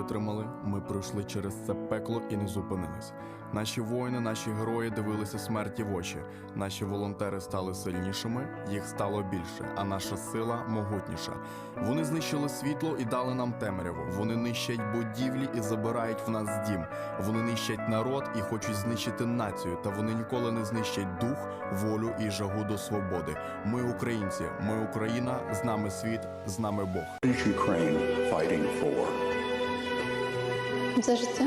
витримали, ми пройшли через це пекло і не зупинились. Наші воїни, наші герої дивилися смерті в очі. Наші волонтери стали сильнішими, їх стало більше, а наша сила могутніша. Вони знищили світло і дали нам темряву. Вони нищать будівлі і забирають в нас дім. Вони нищать народ і хочуть знищити націю. Та вони ніколи не знищать дух, волю і жагу до свободи. Ми українці, ми Україна, з нами світ, з нами Бог. Ukraine fighting for? За життя.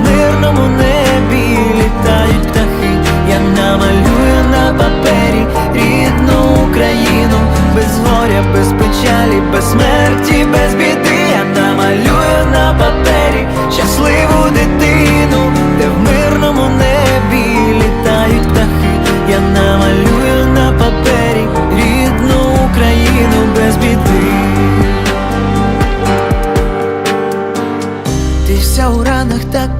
печалі, без смерті, без біди.